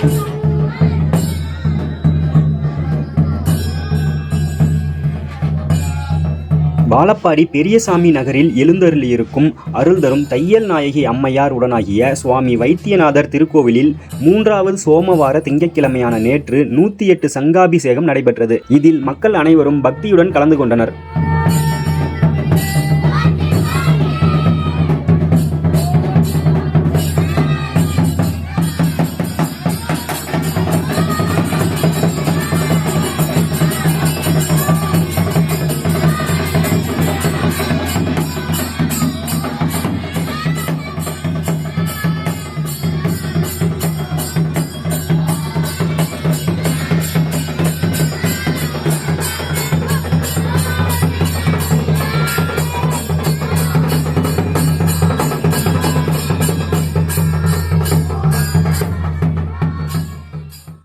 வாழப்பாடி பெரியசாமி நகரில் எழுந்தருளியிருக்கும் அருள் தரும் தையல் நாயகி அம்மையார் உடனாகிய சுவாமி வைத்தியநாதர் திருக்கோவிலில் மூன்றாவது சோமவார திங்கட்கிழமையான நேற்று நூற்றி எட்டு சங்காபிஷேகம் நடைபெற்றது. இதில் மக்கள் அனைவரும் பக்தியுடன் கலந்து கொண்டனர்.